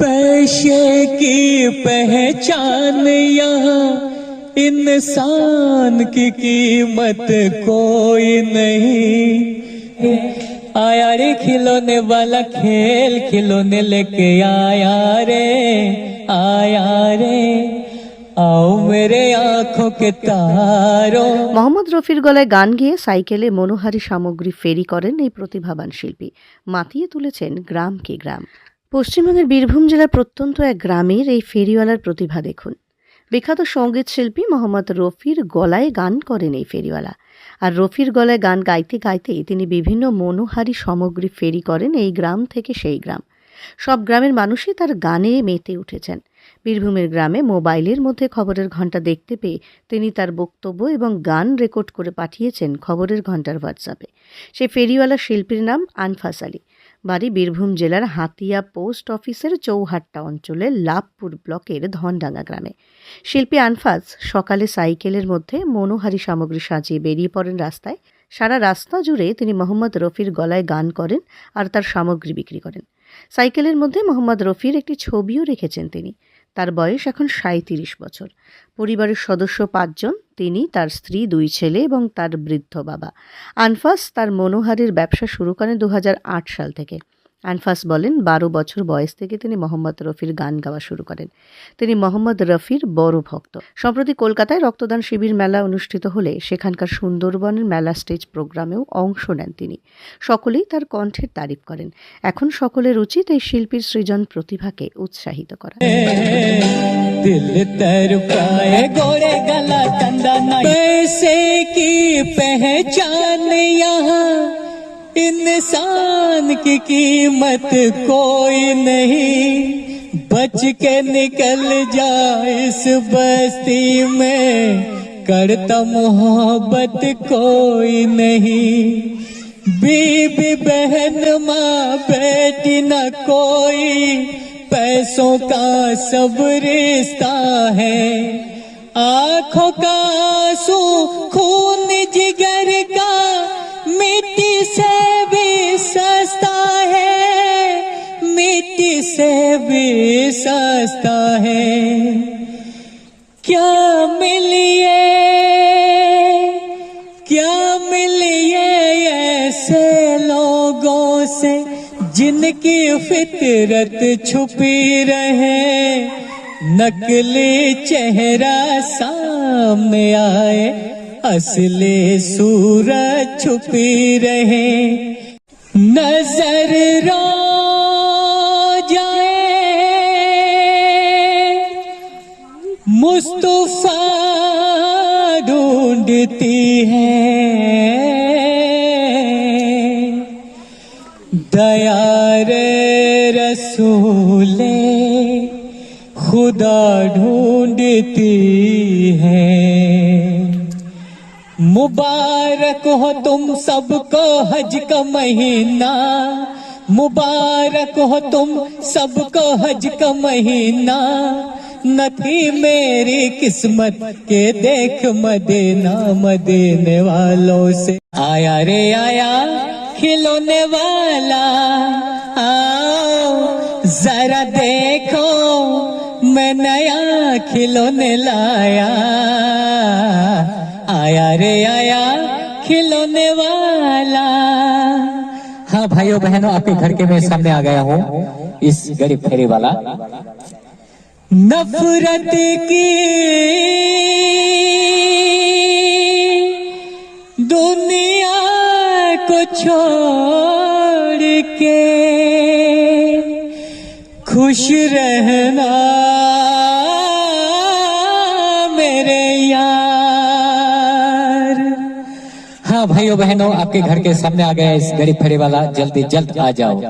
पैसे की पहचान यहाँ इंसान की कीमत कोई नहीं आया रे खिलौने वाला खेल खिलौने लेके आया रे आया रे आओ मेरे आंखों के तारों মোহাম্মদ রফির গলায় গান গেয়ে সাইকেলে মনোহারী সামগ্রী ফেরি করেন এই প্রতিভাবান শিল্পী মাতিয়ে তুলেছেন গ্রামকে গ্রাম পশ্চিমবঙ্গের বীরভূম জেলার প্রত্যন্ত এক গ্রামের এই ফেরিওয়ালার প্রতিভা দেখুন। বিখ্যাত সংগীত শিল্পী মোহাম্মদ রফির গলায় গান করেন এই ফেরিওয়ালা। আর রফির গলায় গান গাইতে গাইতে তিনি বিভিন্ন মনোহারী সামগ্রী ফেরি করেন এই গ্রাম থেকে সেই গ্রাম। সব গ্রামের মানুষই তার গানে মেতে উঠেছেন। বীরভূমের গ্রামে মোবাইলের মধ্যে খবরের ঘণ্টা দেখতে পেয়ে তিনি তার বক্তব্য এবং গান রেকর্ড করে পাঠিয়েছেন খবরের ঘণ্টার হোয়াটসঅ্যাপে। সেই ফেরিওয়ালা শিল্পীর নাম আনফাস আলী। বাড়ি বীরভূম জেলার হাতিয়া পোস্ট অফিসের চৌহাট্টা অঞ্চলের লাভপুর ব্লকের ধনডাঙ্গা গ্রামে। শিল্পী আনফাজ সকালে সাইকেলের মধ্যে মনোহারি সামগ্রী সাজিয়ে বেরিয়ে পড়েন রাস্তায়। সারা রাস্তা জুড়ে তিনি মোহাম্মদ রফির গলায় গান করেন আর তার সামগ্রী বিক্রি করেন। সাইকেলের মধ্যে মোহাম্মদ রফির একটি ছবিও রেখেছেন তিনি। তার বয়স এখন সাঁত্রিশ বছর। পরিবারের সদস্য পাঁচজন, তিনি তার স্ত্রী, দুই ছেলে এবং তার বৃদ্ধ বাবা। আনফাস তার মনোহারের ব্যবসা শুরু করেন দু হাজার আট সাল থেকে। আনফাস বলেন, বারো বছর বয়স থেকে তিনি মোহাম্মদ রফির গান গাওয়া শুরু করেন। তিনি মোহাম্মদ রফির বড় ভক্ত। সম্প্রতি কলকাতায় রক্তদান শিবির মেলা অনুষ্ঠিত হলে সেখানকার সুন্দরবনের মেলা স্টেজ প্রোগ্রামেও অংশ নেন তিনি। সকলেই তার কণ্ঠের তারিফ করেন। এখন সকলের উচিত এই শিল্পীর সৃজন প্রতিভাকে উৎসাহিত করা। दिल इंसान की कीमत कोई नहीं। बच के निकल जा इस बस्ती में। करता मोहब्बत कोई नहीं। बीबी बहन, माँ बेटी न कोई। पैसों का सब रिश्ता है। आँखों का आँसू खून मिट्टी से भी सस्ता है। क्या मिलिए? क्या मिलिए ऐसे लोगों से जिनकी फितरत छुपी रहे? नकली चेहरा सामने आए, असली सूरत छुपी रहे। नज़र रो रसूले खुदा ढूंढती है। मुबारक हो तुम सबको हज का महीना। मुबारक हो तुम सबको हज का महीना। न थी मेरी किस्मत के देख मदीना, मदीने वालों से। आया रे आया, खिलौने वाला। जरा देखो मैं नया खिलौने लाया। आया रे आया खिलौने वाला। हाँ भाइयों बहनों आपके घर के मैं सामने आ गया हूँ इस गरीब फेरी वाला। नफरत की दुनिया को छोड़ के खुश रहना मेरे यार। हाँ भाइयों बहनों आपके घर के सामने आ गया इस गरीब फेरी वाला। जल्दी जल्द आ जाओ।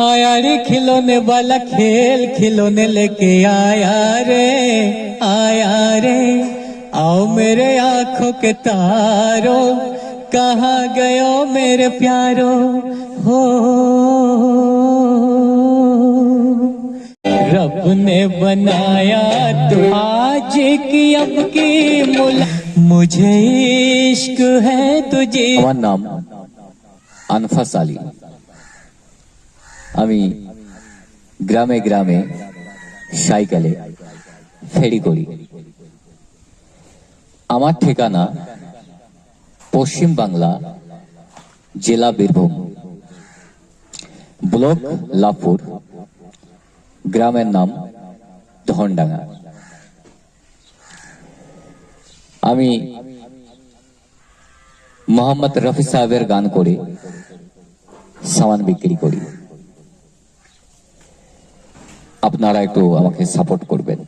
आया रे खिलौने वाला खेल खिलौने लेके आया रे आया रे। आओ मेरे आँखों के तारो कहाँ गयो मेरे प्यारो? हो रब ने बनाया तो आज की अब की मुला मुझे इश्क है तुझे আমার নাম আনফাস আলী আমি গ্রামে গ্রামে সাইকেলে ফেরি করি আমার ঠিকানা পশ্চিম বাংলা জেলা বীরভূম ব্লক লাভপুর গ্রামের নাম ধনডাঙ্গা। আমি মোহাম্মদ রফি সাহেবের গান করে সামান বিক্রি করি। আপনারা একটু আমাকে সাপোর্ট করবেন।